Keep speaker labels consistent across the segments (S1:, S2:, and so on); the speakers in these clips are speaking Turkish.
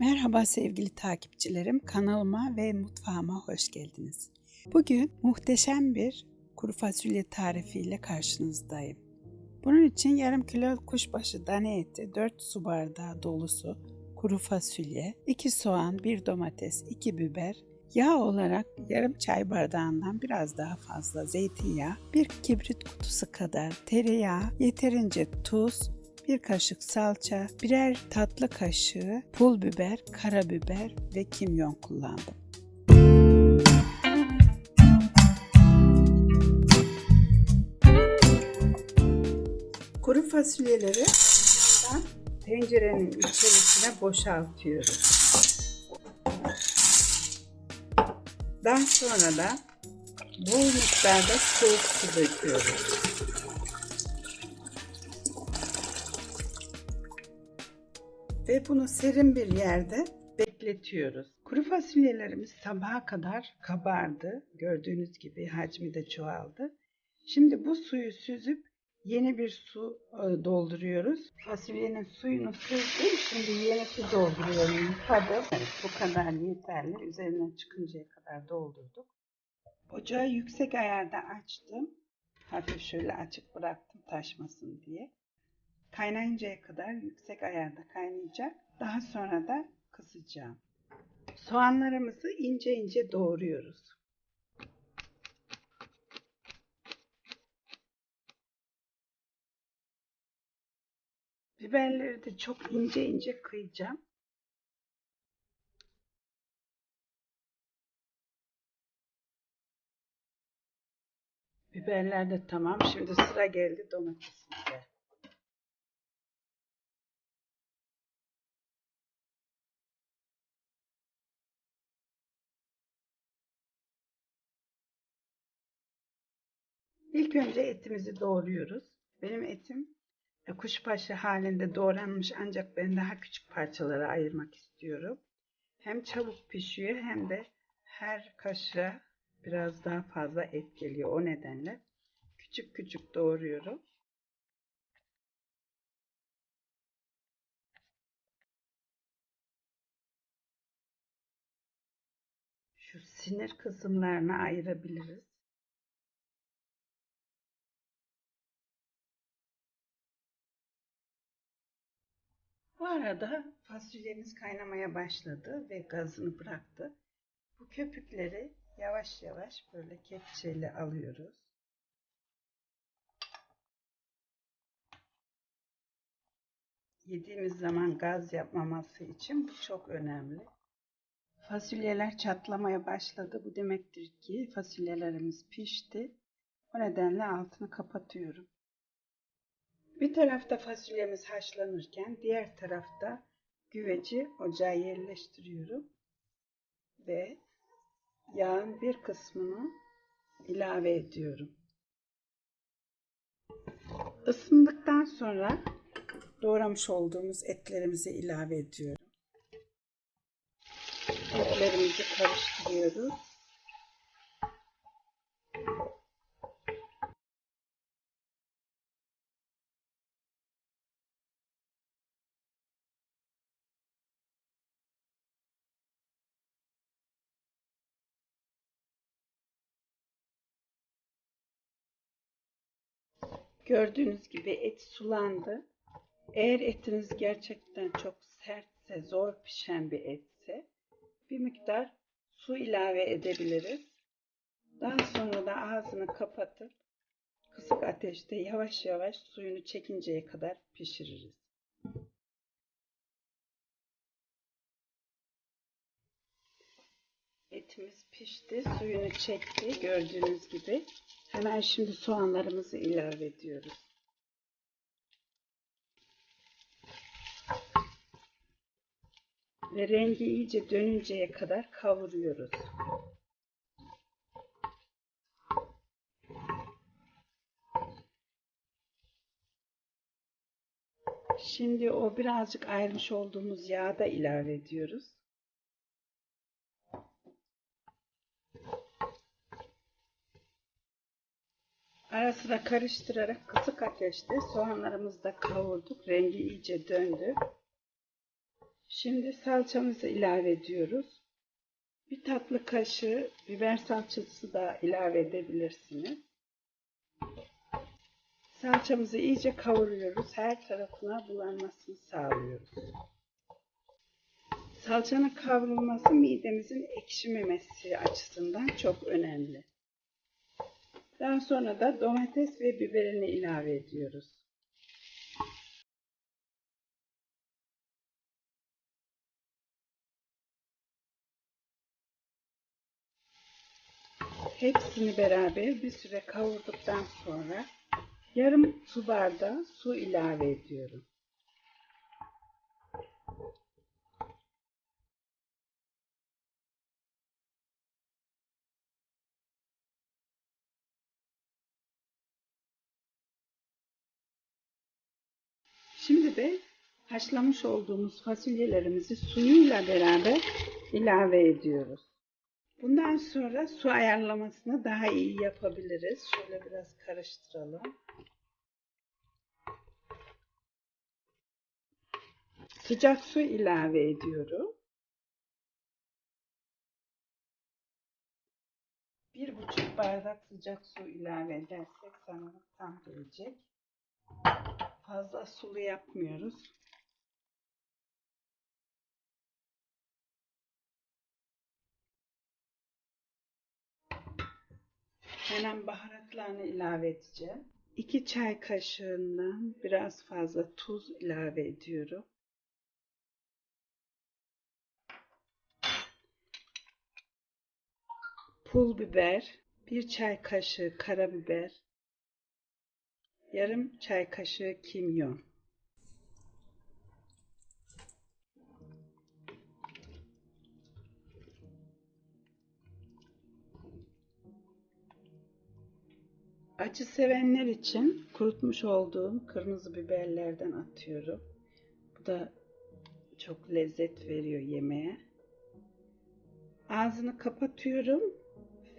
S1: Merhaba sevgili takipçilerim. Kanalıma ve mutfağıma hoş geldiniz. Bugün muhteşem bir kuru fasulye tarifiyle karşınızdayım. Bunun için yarım kilo kuşbaşı dane eti, 4 su bardağı dolusu kuru fasulye, 2 soğan, 1 domates, 2 biber, yağ olarak yarım çay bardağından biraz daha fazla zeytinyağı, bir kibrit kutusu kadar tereyağı, yeterince tuz, bir kaşık salça, birer tatlı kaşığı pul biber, karabiber ve kimyon kullandım. Kuru fasulyeleri tencerenin içerisine boşaltıyorum. Daha sonra da bol miktarda soğuk su döküyorum. Ve bunu serin bir yerde bekletiyoruz. Kuru fasulyelerimiz sabaha kadar kabardı. Gördüğünüz gibi hacmi de çoğaldı. Şimdi bu suyu süzüp yeni bir su e, dolduruyoruz. Fasulyenin suyunu süzdüm. Şimdi yeni su dolduruyorum. Yıkadım. Bu kadar yeterli. Üzerinden çıkıncaya kadar doldurduk. Ocağı yüksek ayarda açtım. Hafif şöyle açık bıraktım taşmasın diye. Kaynayıncaya kadar yüksek ayarda kaynayacak. Daha sonra da kısacağım. Soğanlarımızı ince ince doğruyoruz. Biberleri de çok ince ince kıyacağım. Biberler de tamam. Şimdi sıra geldi domatesimize. İlk önce etimizi doğruyoruz. Benim etim e, kuşbaşı halinde doğranmış ancak ben daha küçük parçalara ayırmak istiyorum. Hem çabuk pişiyor hem de her kaşığa biraz daha fazla et geliyor. O nedenle küçük küçük doğruyorum. Şu sinir kısımlarını ayırabiliriz. Bu arada fasulyemiz kaynamaya başladı ve gazını bıraktı. Bu köpükleri yavaş yavaş böyle kepçeyle alıyoruz. Yediğimiz zaman gaz yapmaması için bu çok önemli. Fasulyeler çatlamaya başladı. Bu demektir ki fasulyelerimiz pişti. O nedenle altını kapatıyorum. Bir tarafta fasulyemiz haşlanırken diğer tarafta güveci ocağa yerleştiriyorum ve yağın bir kısmını ilave ediyorum. Isındıktan sonra doğramış olduğumuz etlerimizi ilave ediyorum. Etlerimizi karıştırıyoruz. Gördüğünüz gibi et sulandı. Eğer etiniz gerçekten çok sertse, zor pişen bir etse bir miktar su ilave edebiliriz. Daha sonra da ağzını kapatıp kısık ateşte yavaş yavaş suyunu çekinceye kadar pişiririz. Etimiz pişti, suyunu çekti gördüğünüz gibi. Hemen şimdi soğanlarımızı ilave ediyoruz. Ve rengi iyice dönünceye kadar kavuruyoruz. Şimdi o birazcık ayrmış olduğumuz yağı da ilave ediyoruz. Ara sıra karıştırarak kısık ateşte soğanlarımızı da kavurduk. Rengi iyice döndü. Şimdi salçamızı ilave ediyoruz. Bir tatlı kaşığı biber salçası da ilave edebilirsiniz. Salçamızı iyice kavuruyoruz. Her tarafına bulanmasını sağlıyoruz. Salçanın kavrulması midemizin ekşimemesi açısından çok önemli. Daha sonra da domates ve biberini ilave ediyoruz. Hepsini beraber bir süre kavurduktan sonra yarım su bardağı su ilave ediyorum. Şimdi de haşlamış olduğumuz fasulyelerimizi suyuyla beraber ilave ediyoruz. Bundan sonra su ayarlamasını daha iyi yapabiliriz. Şöyle biraz karıştıralım. Sıcak su ilave ediyorum. Bir buçuk bardak sıcak su ilave edersek sanırım tam gelecek. Fazla sulu yapmıyoruz. Hemen baharatlarını ilave edeceğim. 2 çay kaşığından biraz fazla tuz ilave ediyorum. Pul biber, 1 çay kaşığı karabiber, yarım çay kaşığı kimyon. Acı sevenler için kurutmuş olduğum kırmızı biberlerden atıyorum. Bu da çok lezzet veriyor yemeğe. Ağzını kapatıyorum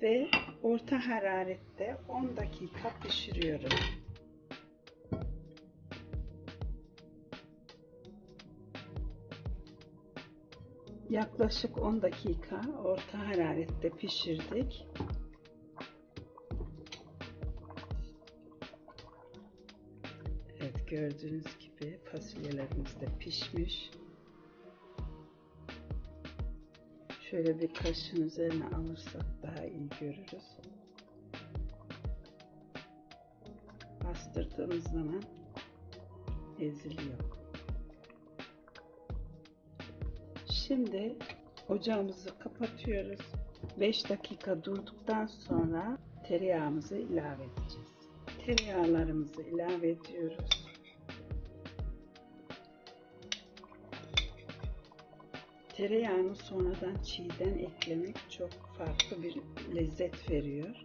S1: ve orta hararette 10 dakika pişiriyorum. Yaklaşık 10 dakika orta hararette pişirdik. Evet gördüğünüz gibi fasulyelerimiz de pişmiş. Şöyle bir kaşın üzerine alırsak daha iyi görürüz. Bastırdığımız zaman eziliyor. Şimdi ocağımızı kapatıyoruz. 5 dakika durduktan sonra tereyağımızı ilave edeceğiz. Tereyağlarımızı ilave ediyoruz. Tereyağını sonradan çiğden eklemek çok farklı bir lezzet veriyor.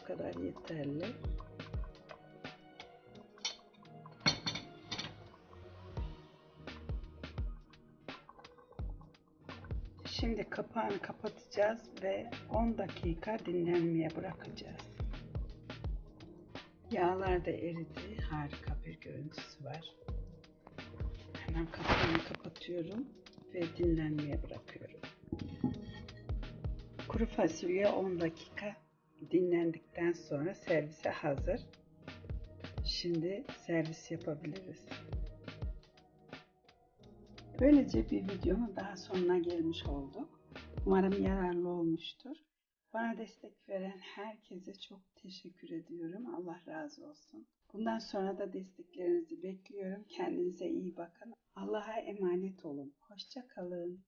S1: Bu kadar yeterli. Şimdi kapağını kapatacağız ve 10 dakika dinlenmeye bırakacağız. Yağlar da eridi. Harika bir görüntüsü var. Hemen kapağını kapatıyorum ve dinlenmeye bırakıyorum. Kuru fasulye 10 dakika dinlendikten sonra servise hazır. Şimdi servis yapabiliriz. Böylece bir videonun daha sonuna gelmiş olduk. Umarım yararlı olmuştur. Bana destek veren herkese çok teşekkür ediyorum. Allah razı olsun. Bundan sonra da desteklerinizi bekliyorum. Kendinize iyi bakın. Allah'a emanet olun. Hoşça kalın.